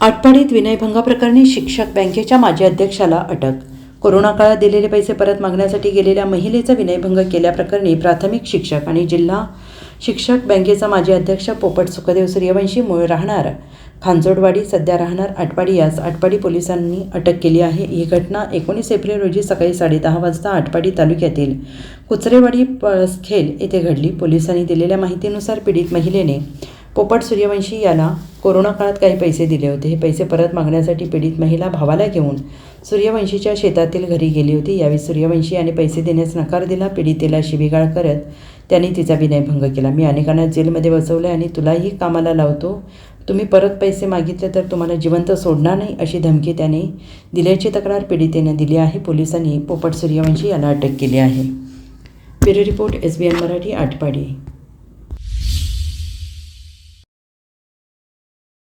आटपाडीत विनयभंगाप्रकरणी शिक्षक बँकेच्या माजी अध्यक्षाला अटक. कोरोना काळात दिलेले पैसे परत मागण्यासाठी गेलेल्या महिलेचा विनयभंग केल्याप्रकरणी प्राथमिक शिक्षक आणि जिल्हा शिक्षक बँकेचा माजी अध्यक्ष पोपट सुखदेव सूर्यवंशी मूळ राहणार. खांजोडवाडी सध्या राहणार आटपाडी यास आटपाडी पोलिसांनी अटक केली आहे. ही घटना एकोणीस एप्रिल रोजी सकाळी साडेदहा वाजता आटपाडी तालुक्यातील कुचरेवाडी पळसखेल येथे घडली. पोलिसांनी दिलेल्या माहितीनुसार पीडित महिलेने पोपट सूर्यवंशी याला कोरोना काळात काही पैसे दिले होते. हे पैसे परत मागण्यासाठी पीडित महिला भावाला घेऊन सूर्यवंशीच्या शेतातील घरी गेली होती. यावेळी सूर्यवंशी यांनी पैसे देण्यास नकार दिला. पीडितेला शिवीगाळ करत त्याने तिचा विनयभंग केला. मी अनेकांना जेलमध्ये बसवलं आणि तुलाही कामाला लावतो. तुम्ही परत पैसे मागितले तर तुम्हाला जिवंत सोडणार नाही अशी धमकी त्याने दिल्याची तक्रार पीडितेने दिली आहे. पोलिसांनी पोपट सूर्यवंशी याला अटक केली आहे. Bureau report S B N Marathi Atpadi.